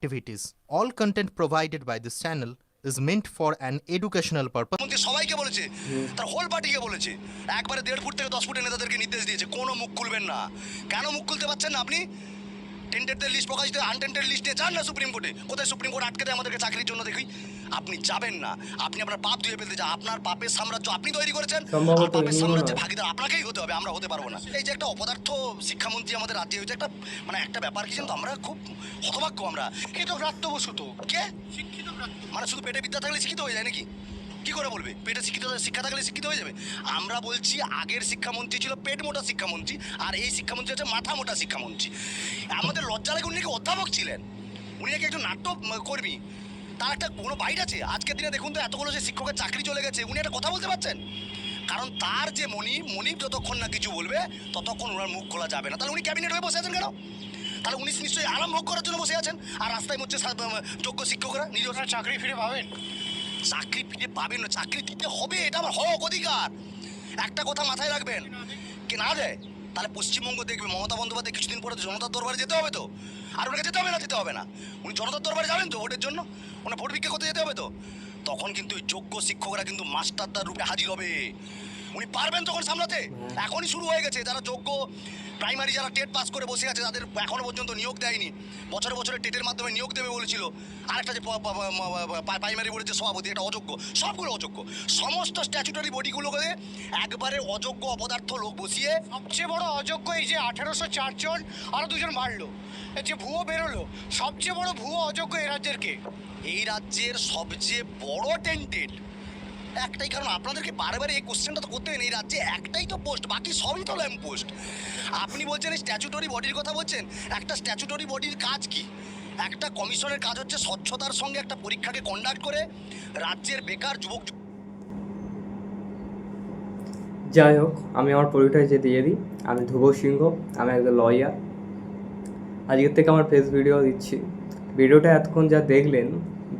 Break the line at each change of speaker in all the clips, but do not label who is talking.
activities. All content provided by this channel is meant for an educational purpose.
মন্ত্রী সবাইকে বলেছে, তার whole পার্টিকে বলেছে, একবারে দেড় ফুট থেকে দশ ফুটের নেতাদেরকে নির্দেশ দিয়েছে, কোনো মুখ খুলবেন না কেন মুখ খুলতে পারছেন না আপনি টেন্টেডদের লিস্ট প্রকাশিত আনটেন্টেড লিস্টে যান না সুপ্রিম কোর্টে কোথায় সুপ্রিম কোর্ট আটকে দেয় আমাদেরকে চাকরির জন্য দেখি? আপনি যাবেন না। আপনি আপনার পাপ ধুয়ে ফেলতে চান। আপনার পাপের সাম্রাজ্য আপনি তৈরি করেছেন। পাপের সাম্রাজ্যের
নয়।
ভাগিদার আপনাকেই হতে হবে আমরা হতে পারব না। এই যে একটা অপদার্থ শিক্ষামন্ত্রী আমাদের রাজ্যে হয়েছে একটা মানে একটা ব্যাপার কি কিন্তু আমরা খুব হতভাগ্য আমরা। শিক্ষিত প্রাপ্তবসুত। কে? শিক্ষিত মানে শুধু পেটে বিদ্যা থাকলে শিক্ষিত হয়ে যায় নাকি? কি করে বলবে? পেটে শিক্ষিত শিক্ষা থাকলে শিক্ষিত হয়ে যাবে? আমরা বলছি, আগের শিক্ষামন্ত্রী ছিল পেট মোটা শিক্ষামন্ত্রী, আর এই শিক্ষামন্ত্রী হচ্ছে মাথা মোটা শিক্ষামন্ত্রী। আমাদের লজ্জা লাগে উনি নাকি অধ্যাপক ছিলেন। উনি নাকি একজন নাট্য কর্মী। তার একটা কোনো বাইট আছে? আজকের দিনে দেখুন তো, এতগুলো যে শিক্ষকের চাকরি চলে গেছে, উনি একটা কথা বলতে পারছেন? কারণ তার যে মনি মনিব যতক্ষণ না কিছু বলবে, ততক্ষণ ওনার মুখ খোলা যাবে না। তাহলে উনি ক্যাবিনেট হয়ে বসে আছেন কেন? তাহলে উনি নিশ্চয়ই আরাম ভোগ করার জন্য বসে আছেন? আর রাস্তায় হচ্ছে যোগ্য শিক্ষকরা নিজের চাকরি ফিরে পাবেন। চাকরি ফিরে পাবেন না চাকরি দিতে হবে এটা আমার হক অধিকার। একটা কথা মাথায় রাখবেন কে না দেয় তাহলে পশ্চিমবঙ্গ দেখবে মমতা বন্দ্যোপাধ্যায় কিছুদিন পরে জনতার দরবারে যেতে হবে তো। আর ওনাকে যেতে হবে না যেতে হবে না। উনি জনতার দরবারে যাবেন তো ভোটের জন্য? ওনার ভোট ভিক্ষা করতে যেতে হবে তো? তখন কিন্তু ওই যোগ্য শিক্ষকরা কিন্তু মাস্টারদার রূপে হাজির হবে। উনি পারবেন তখন সামলাতে? এখনই শুরু হয়ে গেছে যারা যোগ্য প্রাইমারি যারা টেট পাস করে বসে আছে তাদের এখনও পর্যন্ত নিয়োগ দেয়নি। বছরে বছরে টেটের মাধ্যমে নিয়োগ দেবে বলেছিল। আরেকটা যে প্রাইমারি বোর্ডের যে সভাপতি এটা অযোগ্য। সবগুলো অযোগ্য। সমস্ত স্ট্যাচুটারি বডিগুলোকে একবারে অযোগ্য অপদার্থ লোক বসিয়ে
সবচেয়ে বড় অযোগ্য এই যে আঠেরোশো চারজন আরও দুজন বাড়লো। এই যে ভুয়ো বেরোলো সবচেয়ে বড় ভুয়ো অযোগ্য এই রাজ্যের কে?
এই রাজ্যের সবচেয়ে বড় টেন্টেড একটাই কারণ আপনাদেরকে বারবার এই কোশ্চেনটা তো করতে। এই রাজ্যে একটাই তো পোস্ট বাকি সবই তো ল্যাম্প পোস্ট আপনি বলছেন এই স্ট্যাচুটরি বডির কথা বলছেন, একটা স্ট্যাচুটরি বডির কাজ কি? একটা কমিশনের কাজ হচ্ছে স্বচ্ছতার সঙ্গে একটা পরীক্ষাকে কন্ডাক্ট করে রাজ্যের বেকার যুবক
যাই হোক, আমি আমার পরিচয় যে দিয়ে দিই। আমি ধ্রুব সিংহ, আমি একজন লয়ার আজকের থেকে আমার ফেস ভিডিও দিচ্ছি। ভিডিওটা এতক্ষণ যা দেখলেন,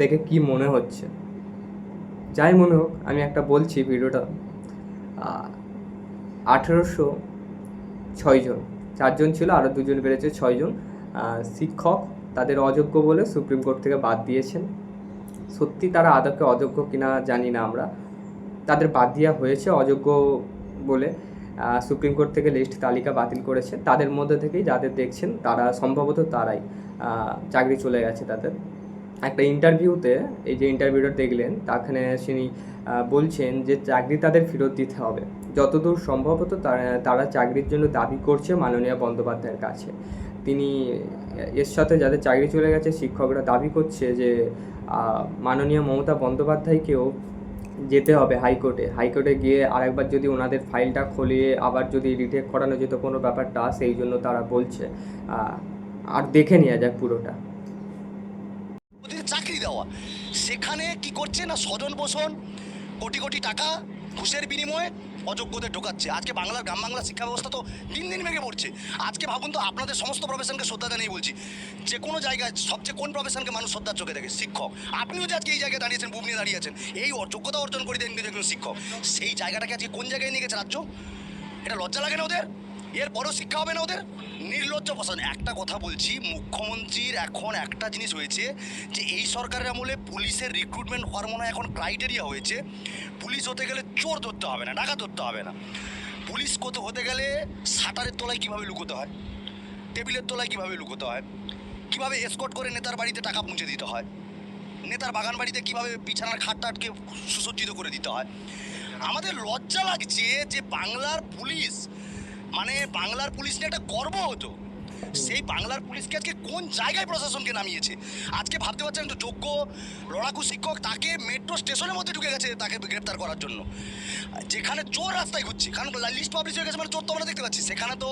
দেখে কি মনে হচ্ছে? যাই মনে হোক, আমি একটা বলছি ভিডিওটা। আঠেরোশো ছয়জন চারজন ছিল আরও দুজন বেড়েছে ছয়জন শিক্ষক তাদের অযোগ্য বলে সুপ্রিম কোর্ট থেকে বাদ দিয়েছেন। সত্যি তারা আদৌকে অযোগ্য কিনা জানি না আমরা। তাদের বাদ দেওয়া হয়েছে অযোগ্য বলে। সুপ্রিম কোর্ট থেকে লিস্ট তালিকা বাতিল করেছে। তাদের মধ্যে থেকেই যাদের দেখছেন তারা, সম্ভবত তারাই চাকরি চলে গেছে তাদের। একটা ইন্টারভিউতে এই যে ইন্টারভিউটা দেখলেন, তাখানে তিনি বলছেন যে চাকরি তাদের ফেরত দিতে হবে। যতদূর সম্ভবত তারা তারা চাকরির জন্য দাবি করছে মাননীয় বন্দ্যোপাধ্যায়ের কাছে। তিনি, এর সাথে যাদের চাকরি চলে গেছে, শিক্ষকরা দাবি করছে যে মাননীয় মমতা বন্দ্যোপাধ্যায়কেও যেতে হবে হাইকোর্টে। হাইকোর্টে গিয়ে আরেকবার যদি ওনাদের ফাইলটা খলিয়ে আবার যদি রিটেক করানো যেত কোনো ব্যাপারটা, সেই জন্য তারা বলছে। আর দেখে নেওয়া যাক পুরোটা।
ওদের চাকরি দেওয়া, সেখানে কি করছে না স্বজন পোষণ, কোটি কোটি টাকা ঘুষের বিনিময়ে অযোগ্যদের ঢোকাচ্ছে? আজকে বাংলার গ্রাম বাংলা শিক্ষা ব্যবস্থা তো দিন দিন ভেঙে পড়ছে। আজকে ভাবুন তো, আপনাদের সমস্ত প্রফেশনকে শ্রদ্ধা জানিয়ে বলছি, যে কোনো জায়গায় সবচেয়ে কোন প্রফেশনকে মানুষ শ্রদ্ধার চোখে দেখে? শিক্ষক। আপনিও যে আজকে এই জায়গায় দাঁড়িয়েছেন বুক নিয়ে দাঁড়িয়েছেন এই অযোগ্যতা অর্জন করে দেন একজন শিক্ষক। সেই জায়গাটাকে আজকে কোন জায়গায় নিয়ে গেছে রাজ্য? এটা লজ্জা লাগে না ওদের? এর এরপরও শিক্ষা হবে না ওদের? নির্লজ্জ প্রশাসন একটা কথা বলছি, মুখ্যমন্ত্রীর এখন একটা জিনিস হয়েছে যে এই সরকারের আমলে পুলিশের রিক্রুটমেন্ট হওয়ার মনে হয় এখন ক্রাইটেরিয়া হয়েছে। পুলিশ হতে গেলে চোর ধরতে হবে না ডাকা ধরতে হবে না। পুলিশ কত হতে গেলে শাটারের তলায় কীভাবে লুকোতে হয়, টেবিলের তলায় কীভাবে লুকোতে হয়, কীভাবে এসকট করে নেতার বাড়িতে টাকা পৌঁছে দিতে হয়, নেতার বাগান বাড়িতে কীভাবে বিছানার খাট টাটকে সুসজ্জিত করে দিতে হয়। আমাদের লজ্জা লাগছে যে বাংলার পুলিশ মানে বাংলার পুলিশ নিয়ে একটা গর্ব হতো। সেই বাংলার পুলিশকে আজকে কোন জায়গায় প্রশাসনকে নামিয়েছে? আজকে ভাবতে পারছেন তো যোগ্য লড়াকু শিক্ষক তাকে মেট্রো স্টেশনের মধ্যে ঢুকে গেছে, তাকে গ্রেপ্তার করার জন্য। যেখানে চোর রাস্তায় ঘুরছে, কারণ লিস্ট পাবলিশ হয়ে গেছে মানে চোর তো আমরা দেখতে পাচ্ছি। সেখানে তো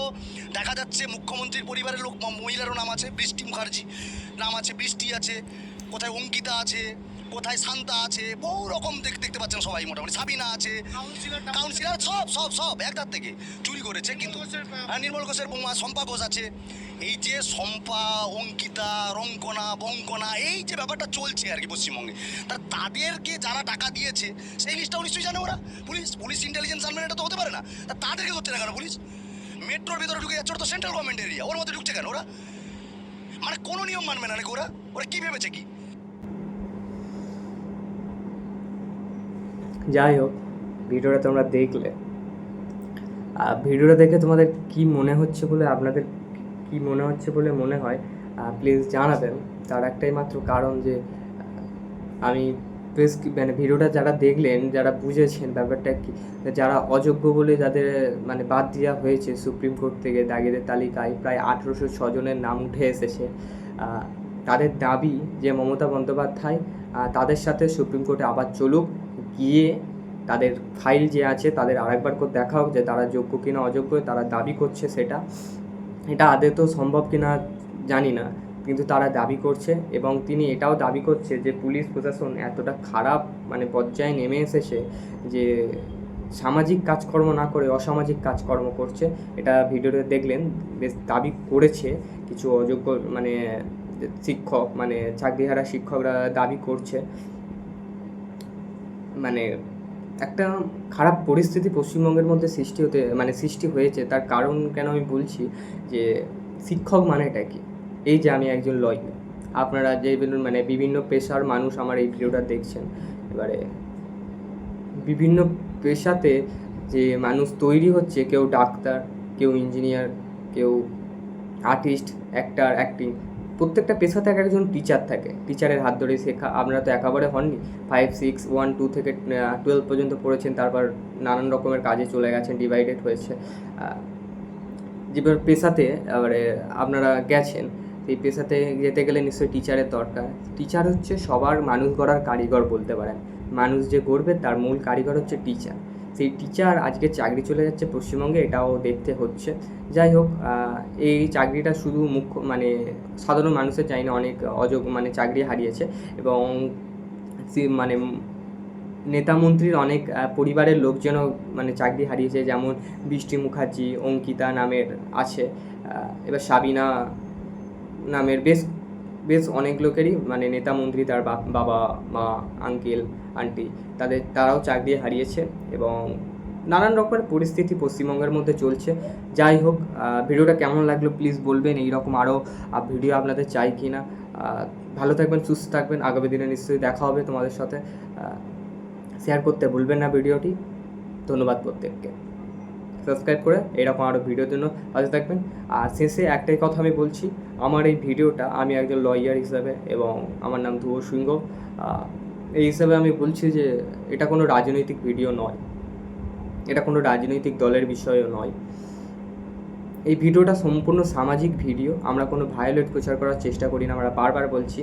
দেখা যাচ্ছে মুখ্যমন্ত্রীর পরিবারের লোক, মহিলারও নাম আছে, বৃষ্টি মুখার্জি, নাম আছে, বৃষ্টি আছে, কোথায় অঙ্কিতা আছে কোথায় শান্তা আছে? বহু রকম দেখ- দেখতে পাচ্ছেন সবাই মোটামুটি। সাবিনা আছে কাউন্সিলর সব সব সব একদার থেকে চুরি করেছে কিন্তু। হ্যাঁ নির্মল ঘোষের বৌমা শম্পা ঘোষ আছে। এই যে শম্পা অঙ্কিতা রঙ্কনা বঙ্কনা এই যে ব্যাপারটা চলছে আর কি পশ্চিমবঙ্গে তা তাদেরকে যারা টাকা দিয়েছে সেই লিস্টটাও নিশ্চয়ই জানে ওরা। পুলিশ পুলিশ ইন্টেলিজেন্স আনবেন এটা তো হতে পারে না। তা তাদেরকে ধরছে না কেন পুলিশ? মেট্রোর ভেতরে ঢুকে যাচ্ছে ওটা তো সেন্ট্রাল গভর্নমেন্ট এরিয়া ওর মধ্যে ঢুকছে কেন ওরা? মানে কোনো নিয়ম মানবে না নাকি ওরা? ওরা কী ভেবেছে কি?
যাই হোক, ভিডিওটা তোমরা দেখলে। ভিডিওটা দেখে তোমাদের কি মনে হচ্ছে বলে আপনাদের কি মনে হচ্ছে বলে মনে হয় প্লিজ জানাবেন। তার একটাই মাত্র কারণ যে আমি মানে ভিডিওটা যারা দেখলেন, যারা বুঝেছেন ব্যাপারটা কি, যারা অযোগ্য বলে যাদের মানে বাদ দেওয়া হয়েছে সুপ্রিম কোর্ট থেকে দাগিদের তালিকায়, প্রায় আঠেরোশো ছজনের নাম উঠে এসেছে তাদের দাবি যে মমতা বন্দ্যোপাধ্যায় তাদের সাথে সুপ্রিম কোর্টে আবার চলুক গিয়ে তাদের ফাইল যে আছে তাদের আরেকবার করে দেখা হোক যে তারা যোগ্য কিনা অযোগ্য, তারা দাবি করছে সেটা। এটা আদৌ তো সম্ভব কিনা জানি না, কিন্তু তারা দাবি করছে এবং তিনি এটাও দাবি করছে যে পুলিশ প্রশাসন এতটা খারাপ মানে পর্যায়ে নেমে এসেছে যে সামাজিক কাজকর্ম না করে অসামাজিক কাজকর্ম করছে। এটা ভিডিওতে দেখলেন, বেশ দাবি করেছে কিছু অযোগ্য মানে শিক্ষক মানে চাকরিহারা শিক্ষকরা দাবি করছে। মানে একটা খারাপ পরিস্থিতি পশ্চিমবঙ্গের মধ্যে সৃষ্টি হতে মানে সৃষ্টি হয়েছে। তার কারণ কেন আমি বলছি যে, শিক্ষক মানেটা কি? এই যে আমি একজন লয়ার আপনারা যে মানে বিভিন্ন পেশার মানুষ আমার এই ভিডিওটা দেখছেন। এবারে বিভিন্ন পেশাতে যে মানুষ তৈরি হচ্ছে, কেউ ডাক্তার, কেউ ইঞ্জিনিয়ার কেউ আর্টিস্ট অ্যাক্টার অ্যাক্টিং প্রত্যেকটা পেশাতে এক একজন টিচার থাকে। টিচারের হাত ধরে শেখা। আপনারা তো একেবারে হননি। ফাইভ সিক্স ওয়ান টু থেকে টুয়েলভ পর্যন্ত পড়েছেন। তারপর নানান রকমের কাজে চলে গেছেন ডিভাইডেড হয়েছে। যেবার পেশাতে, এবারে আপনারা গেছেন। এই পেশাতে যেতে গেলে নিশ্চয়ই টিচারের দরকার। টিচার হচ্ছে সবার মানুষ গড়ার কারিগর বলতে পারেন। মানুষ যে গড়বে, তার মূল কারিগর হচ্ছে টিচার সেই টিচার আজকে চাকরি চলে যাচ্ছে পশ্চিমবঙ্গে, এটাও দেখতে হচ্ছে। যাই হোক এই চাকরিটা শুধু মুখ্য মানে সাধারণ মানুষের চাই না অনেক অযোগ মানে চাকরি হারিয়েছে এবং মানে নেতা মন্ত্রীর অনেক পরিবারের লোকজনও মানে চাকরি হারিয়েছে, যেমন বৃষ্টি মুখার্জি, অঙ্কিতা নামের আছে। এবার সাবিনা নামের বেশ বেশ অনেক লোকেরই মানে নেতা মন্ত্রী তার বাবা, মা আঙ্কেল আন্টি তাদের, তারাও চাকরি হারিয়েছে এবং নানান রকমের পরিস্থিতি পশ্চিমবঙ্গের মধ্যে চলছে। যাই হোক ভিডিওটা কেমন লাগল প্লিজ বলবেন, এইরকম আরও ভিডিও আপনাদের চাই কি না ভালো থাকবেন, সুস্থ থাকবেন, আগামী দিনে নিশ্চয়ই দেখা হবে তোমাদের সাথে। শেয়ার করতে ভুলবেন না ভিডিওটি। ধন্যবাদ প্রত্যেককে। সাবস্ক্রাইব করে এরকম আরও ভিডিওর জন্য পাশে থাকবেন। আর শেষে একটাই কথা আমি বলছি, আমার এই ভিডিওটা আমি একজন লয়ার হিসাবে এবং আমার নাম ধ্রুব সিংহ। এই হিসাবে আমি বলছি যে এটা কোনো রাজনৈতিক ভিডিও নয়। এটা কোনো রাজনৈতিক দলের বিষয়ও নয়। এই ভিডিওটা সম্পূর্ণ সামাজিক ভিডিও। আমরা কোনো ভায়োলেট প্রচার করার চেষ্টা করি না, আমরা বারবার বলছি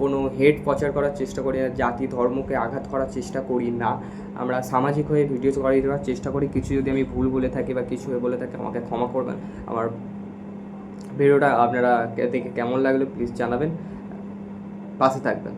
কোনো হেড প্রচার করার চেষ্টা করি না, জাতি, ধর্মকে আঘাত করার চেষ্টা করি না। আমরা সামাজিক হয়ে ভিডিও করে দেওয়ার চেষ্টা করি। কিছু যদি আমি ভুল বলে থাকি বা কিছু হয়ে বলে থাকি, আমাকে ক্ষমা করবেন। আমার ভিডিওটা আপনারা দেখে কেমন লাগল প্লিজ জানাবেন। পাশে থাকবেন।